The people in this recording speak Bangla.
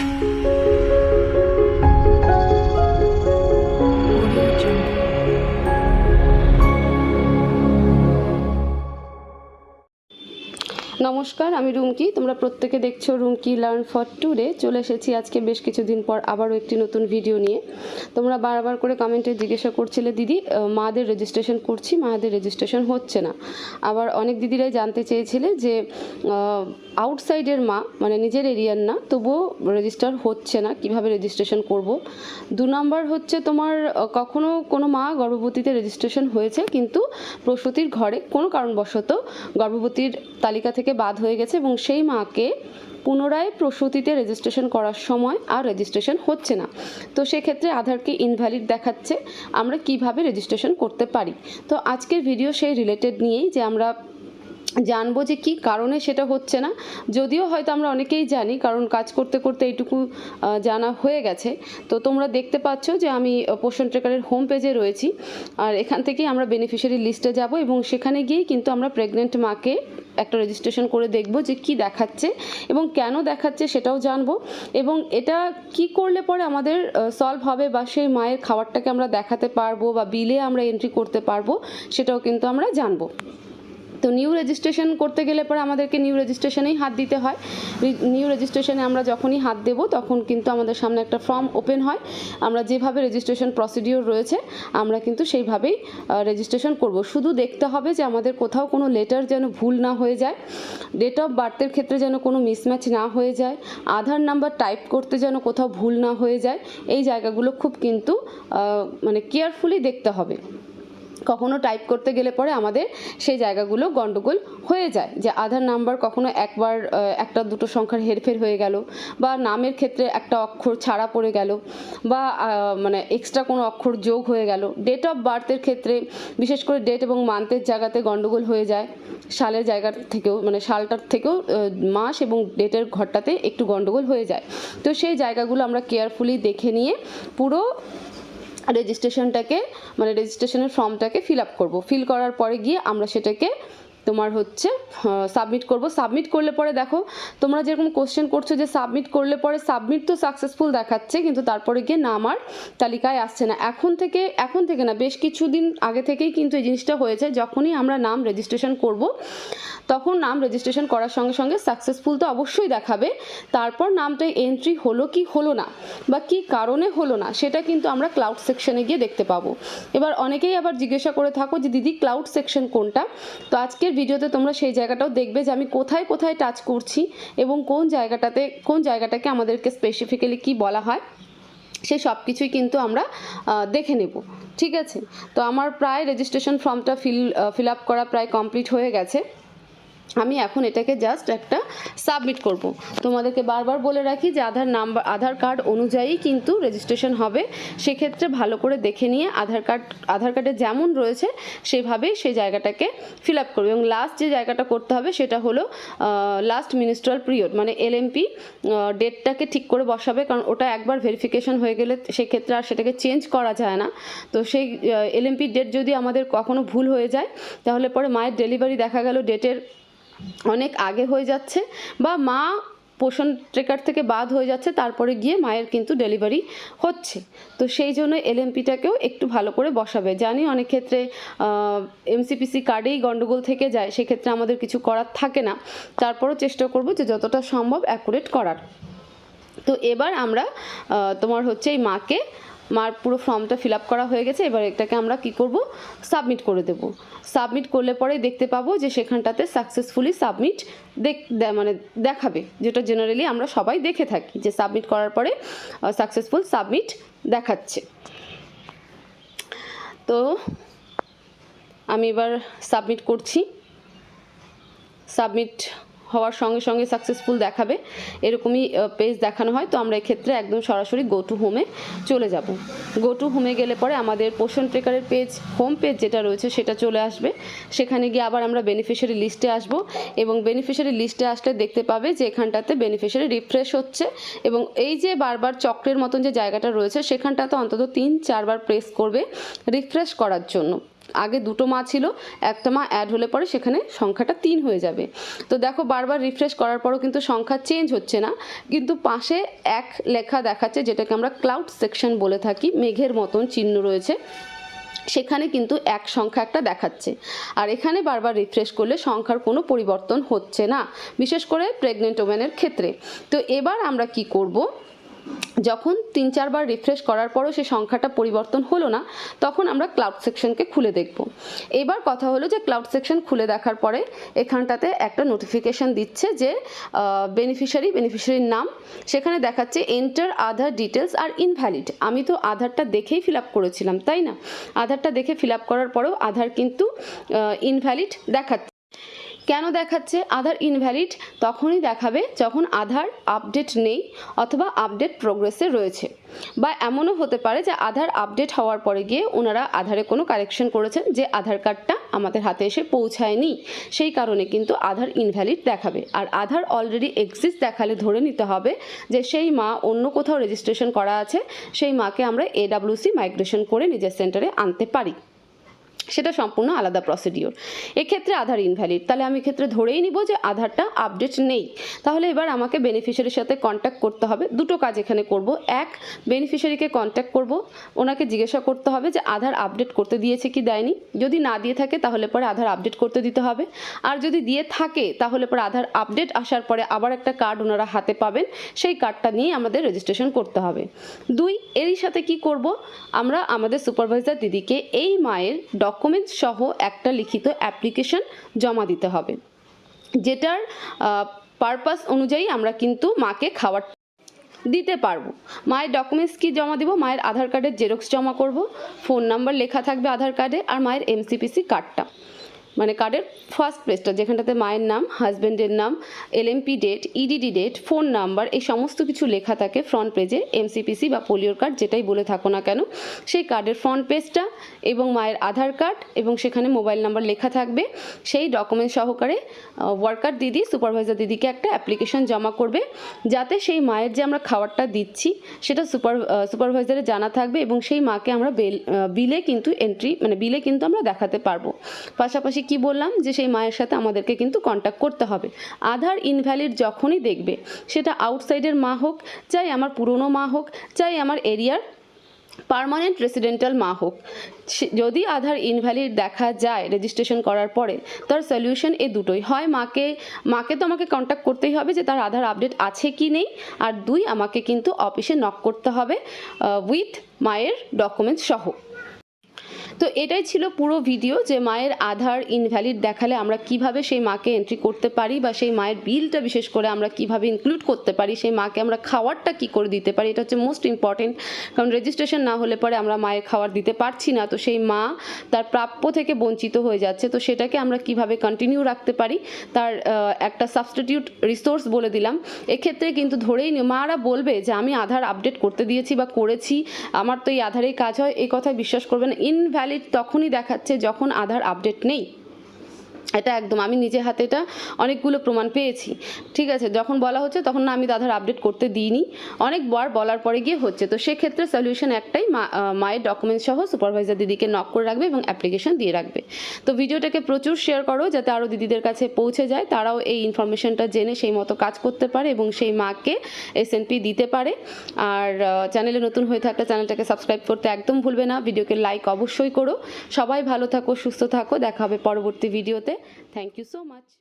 Música নমস্কার, আমি রুমকি। তোমরা প্রত্যেকে দেখছ রুমকি লার্ন ফর টুডে চলে এসেছি আজকে বেশ কিছুদিন পর আবারও একটি নতুন ভিডিও নিয়ে। তোমরা বারবার করে কমেন্টে জিজ্ঞাসা করছিলে, দিদি মাদের রেজিস্ট্রেশন করছি, মাদের রেজিস্ট্রেশন হচ্ছে না। আবার অনেক দিদিরাই জানতে চেয়েছিলে যে আউটসাইডের মা মানে নিজের এরিয়ার না, তবুও রেজিস্টার হচ্ছে না, কীভাবে রেজিস্ট্রেশন করব? দু নম্বর হচ্ছে তোমার কখনো কোনো মা গর্ভবতীতে রেজিস্ট্রেশন হয়েছে, কিন্তু প্রসূতির ঘরে কোনো কারণবশত গর্ভবতীর তালিকা থেকে বাদ হয়ে গেছে এবং সেই মাকে পুনরায় প্রসূতিতে রেজিস্ট্রেশন করার সময় আর রেজিস্ট্রেশন হচ্ছে না। তো সেক্ষেত্রে আধারকে ইনভ্যালিড দেখাচ্ছে। আমরা কীভাবে রেজিস্ট্রেশন করতে পারি? তো আজকের ভিডিও সেই রিলেটেড নিয়েই যে আমরা জানব যে কি কারণে সেটা হচ্ছে না। যদিও হয়তো আমরা অনেকেই জানি, কারণ কাজ করতে করতে এইটুকু জানা হয়ে গেছে। তো তোমরা দেখতে পাচ্ছ যে আমি পোষণ ট্রেকারের হোম পেজে রয়েছি। আর এখান থেকেই আমরা বেনিফিশিয়ারি লিস্টে যাব এবং সেখানে গিয়েই কিন্তু আমরা প্রেগনেন্ট মাকে একটা রেজিস্ট্রেশন করে দেখব যে কি দেখাচ্ছে এবং কেন দেখাচ্ছে সেটাও জানব। এবং এটা কি করলে পরে আমাদের সলভ হবে বা সেই মায়ের খাবারটাকে আমরা দেখাতে পারব বা বিলে আমরা এন্ট্রি করতে পারব, সেটাও কিন্তু আমরা জানব। তো নিউ রেজিস্ট্রেশন করতে গেলে পরে আমাদেরকে নিউ রেজিস্ট্রেশনেই হাত দিতে হয়। নিউ রেজিস্ট্রেশনে আমরা যখনই হাত দেব, তখন কিন্তু আমাদের সামনে একটা ফর্ম ওপেন হয়। আমরা যেভাবে রেজিস্ট্রেশন প্রসিডিওর রয়েছে, আমরা কিন্তু সেইভাবেই রেজিস্ট্রেশন করব। শুধু দেখতে হবে যে আমাদের কোথাও কোনো লেটার যেন ভুল না হয়ে যায় ডেট অফ বার্থের ক্ষেত্রে যেন কোনো মিসম্যাচ না হয়ে যায়, আধার নাম্বার টাইপ করতে যেন কোথাও ভুল না হয়ে যায়, এই জায়গাগুলো খুব কিন্তু মানে কেয়ারফুলি দেখতে হবে। কখনো টাইপ করতে গেলে পরে আমাদের সেই জায়গাগুলো গন্ডগোল হয়ে যায়। যে আধার নাম্বার কখনো একবার একটা দুটো সংখ্যার হেরফের হয়ে গেল বা নামের ক্ষেত্রে একটা অক্ষর ছাড়া পড়ে গেল বা মানে এক্সট্রা কোনো অক্ষর যোগ হয়ে গেল। ডেট অফ বার্থের ক্ষেত্রে বিশেষ করে ডেট এবং মান্থের জায়গাতে গন্ডগোল হয়ে যায়। সালের জায়গার থেকেও মানে সালটার থেকেও মাস এবং ডেটের ঘরটাতে একটু গন্ডগোল হয়ে যায়। তো সেই জায়গাগুলো আমরা কেয়ারফুলি দেখে নিয়ে পুরো রেজিস্ট্রেশনটাকে মানে রেজিস্ট্রেশনের ফর্মটাকে ফিল আপ করব। ফিল করার পরে গিয়ে আমরা সেটাকে তোমার হচ্ছে সাবমিট করব। সাবমিট করলে পরে দেখো, তোমরা যেরকম কোশ্চেন করছ যে সাবমিট করলে পরে সাবমিট তো সাকসেসফুল দেখাচ্ছে, কিন্তু তারপরে গিয়ে নাম আর তালিকায় আসছে না। এখন থেকে এখন থেকে না, বেশ কিছুদিন আগে থেকেই কিন্তু এই জিনিসটা হয়েছে। যখনই আমরা নাম রেজিস্ট্রেশন করব, তখন নাম রেজিস্ট্রেশন করার সঙ্গে সঙ্গে সাকসেসফুল তো অবশ্যই দেখাবে। তারপর নামটা এন্ট্রি হলো কি হলো না, বা কি কারণে হলো না, সেটা কিন্তু আমরা ক্লাউড সেকশনে গিয়ে দেখতে পাবো। এবার অনেকেই আবার জিজ্ঞাসা করে থাকো যে, দিদি ক্লাউড সেকশন কোনটা? তো আজকের ভিডিওতে তোমরা সেই জায়গাটাও দেখবে যে আমি কোথায় কোথায় টাচ করছি এবং কোন জায়গাটাতে, কোন জায়গাটাকে আমাদেরকে স্পেসিফিক্যালি কি বলা হয়, সে সব কিছুই কিন্তু আমরা দেখে নেব। ঠিক আছে? তো আমার প্রায় রেজিস্ট্রেশন ফর্মটা ফিল ফিল আপ করা প্রায় কমপ্লিট হয়ে গেছে। আমি এখন এটাকে জাস্ট একটা সাবমিট করব। তোমাদেরকে বারবার বলে রাখি যে আধার নাম্বার আধার কার্ড অনুযায়ী কিন্তু রেজিস্ট্রেশন হবে। সেক্ষেত্রে ভালো করে দেখে নিয়ে আধার কার্ড আধার কার্ডে যেমন রয়েছে, সেভাবেই সেই জায়গাটাকে ফিল আপ করবে। এবং লাস্ট যে জায়গাটা করতে হবে, সেটা হলো লাস্ট মিনিস্ট্রাল পিরিয়ড মানে এলএমপি ডেটটাকে ঠিক করে বসাবে। কারণ ওটা একবার ভেরিফিকেশন হয়ে গেলে সেক্ষেত্রে আর সেটাকে চেঞ্জ করা যায় না। তো সেই এলএমপি ডেট যদি আমাদের কখনো ভুল হয়ে যায়, তাহলে পরে মায়ের ডেলিভারি দেখা গেল ডেটের অনেক আগে হয়ে যাচ্ছে বা মা পোষণ ট্রেকার থেকে বাদ হয়ে যাচ্ছে, তারপরে গিয়ে মায়ের কিন্তু ডেলিভারি হচ্ছে। তো সেই জন্য এলএমপিটাকেও একটু ভালো করে বসাবে। জানি অনেক ক্ষেত্রে এমসিপিসি কার্ডেই গন্ডগোল থেকে যায়, সেক্ষেত্রে আমাদের কিছু করার থাকে না। তারপরও চেষ্টা করব যে যতটা সম্ভব অ্যাকুরেট করার। তো এবার আমরা তোমার হচ্ছে এই মাকে মার পুরো ফর্মটা ফিল আপ করা হয়ে গেছে, এবার এটাকে আমরা কি করব? সাবমিট করে দেব। সাবমিট করলে পরে দেখতে পাবো যে সেখানটাতে সাকসেসফুলি সাবমিট দেখ মানে দেখাবে, যেটা জেনারেলি আমরা সবাই দেখে থাকি যে সাবমিট করার পরে সাকসেসফুল সাবমিট দেখাচ্ছে। তো আমি এবার সাবমিট করছি। সাবমিট হওয়ার সঙ্গে সঙ্গে সাকসেসফুল দেখাবে, এরকমই পেজ দেখানো হয়। তো আমরা এক্ষেত্রে একদম সরাসরি গো টু হোমে চলে যাব। গো টু হোমে গেলে পরে আমাদের পোষণ ট্রেকারের পেজ হোম পেজ যেটা রয়েছে সেটা চলে আসবে। সেখানে গিয়ে আবার আমরা বেনিফিশিয়ারি লিস্টে আসব এবং বেনিফিশিয়ারি লিস্টে আসলে দেখতে পাবে যে এখানটাতে বেনিফিশিয়ারি রিফ্রেশ হচ্ছে এবং এই যে বারবার চক্রের মতন যে জায়গাটা রয়েছে, সেখানটাতে অন্তত তিন, চারবার প্রেস করবে রিফ্রেশ করার জন্য। আগে দুটো মা ছিল, একটা মা অ্যাড হলে পরে সেখানে সংখ্যাটা তিন হয়ে যাবে। তো দেখো বারবার রিফ্রেশ করার পরও কিন্তু সংখ্যা চেঞ্জ হচ্ছে না। কিন্তু পাশে এক লেখা দেখাচ্ছে যেটাকে আমরা ক্লাউড সেকশন বলে থাকি, মেঘের মতন চিহ্ন রয়েছে। সেখানে কিন্তু এক সংখ্যা একটা দেখাচ্ছে। আর এখানে বারবার রিফ্রেশ করলে সংখ্যার কোনো পরিবর্তন হচ্ছে না, বিশেষ করে প্রেগনেন্ট ওমেনের ক্ষেত্রে। তো এবার আমরা কি করব? যখন তিন চারবার রিফ্রেশ করার পরও সে সংখ্যাটা পরিবর্তন হলো না, তখন আমরা ক্লাউড সেকশনকে খুলে দেখব। এবার কথা হলো যে ক্লাউড সেকশন খুলে দেখার পরে এখানটাতে একটা নোটিফিকেশান দিচ্ছে যে বেনিফিশিয়ারি বেনিফিশিয়ারির নাম। সেখানে দেখাচ্ছে এন্টার আধার ডিটেলস আর ইনভ্যালিড আমি তো আধারটা দেখেই ফিল আপ করেছিলাম, তাই না? আধারটা দেখে ফিল আপ করার পরেও আধার কিন্তু ইনভ্যালিড দেখাচ্ছে। কেন দেখাচ্ছে আধার ইনভ্যালিড তখনই দেখাবে যখন আধার আপডেট নেই অথবা আপডেট প্রোগ্রেসে রয়েছে। বা এমনও হতে পারে যে আধার আপডেট হওয়ার পরে গিয়ে ওনারা আধারে কোনো কারেকশন করেছেন যে আধার কার্ডটা আমাদের হাতে এসে পৌঁছায়নি। সেই কারণে কিন্তু আধার ইনভ্যালিড দেখাবে। আর আধার অলরেডি এক্সিস্ট দেখালে ধরে নিতে হবে যে সেই মা অন্য কোথাও রেজিস্ট্রেশন করা আছে, সেই মাকে আমরা এডাব্লিউসি মাইগ্রেশন করে নিজের সেন্টারে আনতে পারি। সেটা সম্পূর্ণ আলাদা প্রসিডিওর এক্ষেত্রে আধার ইনভ্যালিড তাহলে আমি এক্ষেত্রে ধরেই নিব যে আধারটা আপডেট নেই। তাহলে এবার আমাকে বেনিফিশিয়ারির সাথে কন্ট্যাক্ট করতে হবে। দুটো কাজ এখানে করব। এক বেনিফিশিয়ারিকে কন্ট্যাক্ট করব। ওনাকে জিজ্ঞাসা করতে হবে যে আধার আপডেট করতে দিয়েছে কি দেয়নি? যদি না দিয়ে থাকে তাহলে পরে আধার আপডেট করতে দিতে হবে। আর যদি দিয়ে থাকে তাহলে পরে আধার আপডেট আসার পরে আবার একটা কার্ড ওনারা হাতে পাবেন। সেই কার্ডটা নিয়ে আমাদের রেজিস্ট্রেশন করতে হবে। দুই, এরই সাথে কি করব? আমরা আমাদের সুপারভাইজার দিদিকে এই মায়ের ডকুমেন্টস সহ একটা লিখিত অ্যাপ্লিকেশন জমা দিতে হবে। যেটার পারপাস অনুযায়ী আমরা কিন্তু মাকে খাওয়ার দিতে পারব। মায়ের ডকুমেন্টস কি জমা দেবো? মায়ের আধার কার্ডের জেরক্স জমা করব। ফোন নাম্বার লেখা থাকবে আধার কার্ডে আর মায়ের এমসিপিসি কার্ডটা মানে কার্ডের ফার্স্ট পেজটা যেখানটাতে মায়ের নাম হাজব্যান্ডের নাম LMP date EDD date phone number এই সমস্ত কিছু লেখা থাকে ফ্রন্ট পেজে এমসিপিসি বা পোলিওর কার্ড যেটাই বলে থাকো না কেন। সেই কার্ডের ফ্রন্ট পেজটা এবং মায়ের আধার কার্ড এবং সেখানে মোবাইল নাম্বার লেখা থাকবে। সেই ডকুমেন্ট সহকারে ওয়ার্কার দিদি সুপারভাইজার দিদিকে একটা অ্যাপ্লিকেশন জমা করবে। যাতে সেই মায়ের যে আমরা খাবারটা দিচ্ছি, সেটা সুপার সুপারভাইজারে জানা থাকবে এবং সেই মাকে আমরা বেল বিলে কিন্তু এন্ট্রি মানে বিলে কিন্তু আমরা দেখাতে পারব। পাশাপাশি কি বললাম? যে সেই মায়ের সাথে আমাদেরকে কিন্তু কন্ট্যাক্ট করতে হবে। আধার ইনভ্যালিড যখনই দেখবে, সেটা আউটসাইডের মা হোক, চাই আমার পুরনো মা হোক, চাই আমার এরিয়ার পার্মানেন্ট রেসিডেন্টাল মা হোক। যদি আধার ইনভ্যালিড দেখা যায় রেজিস্ট্রেশন করার পরে, তার সলিউশন এ দুটোই। হয় মাকে মাকে তো আমাকে কন্ট্যাক্ট করতেই হবে যে তার আধার আপডেট আছে কি নেই, আর দুই, আমাকে কিন্তু অফিসে নক করতে হবে উইথ মায়ের ডকুমেন্টস সহ। তো এটাই ছিল পুরো ভিডিও যে মায়ের আধার ইনভ্যালিড দেখালে আমরা কীভাবে সেই মাকে এন্ট্রি করতে পারি বা সেই মায়ের বিলটা বিশেষ করে আমরা কীভাবে ইনক্লুড করতে পারি, সেই মাকে আমরা খাওয়ারটা কি করে দিতে পারি, এটা হচ্ছে মোস্ট ইম্পর্টেন্ট কারণ রেজিস্ট্রেশন না হলে পরে আমরা মায়ের খাবার দিতে পারছি না। তো সেই মা তার প্রাপ্য থেকে বঞ্চিত হয়ে যাচ্ছে। তো সেটাকে আমরা কীভাবে কন্টিনিউ রাখতে পারি, তার একটা সাবস্টিটিউট রিসোর্স বলে দিলাম। এক্ষেত্রে কিন্তু ধরেই মারা বলবে যে আমি আধার আপডেট করতে দিয়েছি বা করেছি, আমার তো এই আধারেই কাজ হয় এই কথায় বিশ্বাস করবেন ইনভ্যালিড তখনই দেখাচ্ছে যখন আধার আপডেট নেই। এটা একদম, আমি নিজে হাতে এটা অনেকগুলো প্রমাণ পেয়েছি। ঠিক আছে, যখন বলা হচ্ছে তখন না আমি আধার আপডেট করতে দিইনি। অনেকবার বলার পরে গিয়ে হচ্ছে। তো সেক্ষেত্রে সলিউশন একটাই মায়ের ডকুমেন্টস সহ সুপারভাইজার দিদিকে নক করে রাখবে এবং অ্যাপ্লিকেশন দিয়ে রাখবে। তো ভিডিওটাকে প্রচুর শেয়ার করো যাতে আরও দিদিদের কাছে পৌঁছে যায়। তারাও এই ইনফরমেশনটা জেনে সেই মতো কাজ করতে পারে এবং সেই মাকে এসএনপি দিতে পারে। আর চ্যানেলে নতুন হয়ে থাকলে চ্যানেলটাকে সাবস্ক্রাইব করতে একদম ভুলবে না। ভিডিওকে লাইক অবশ্যই করো। সবাই ভালো থাকো, সুস্থ থাকো। দেখা হবে পরবর্তী ভিডিওতে Thank you so much.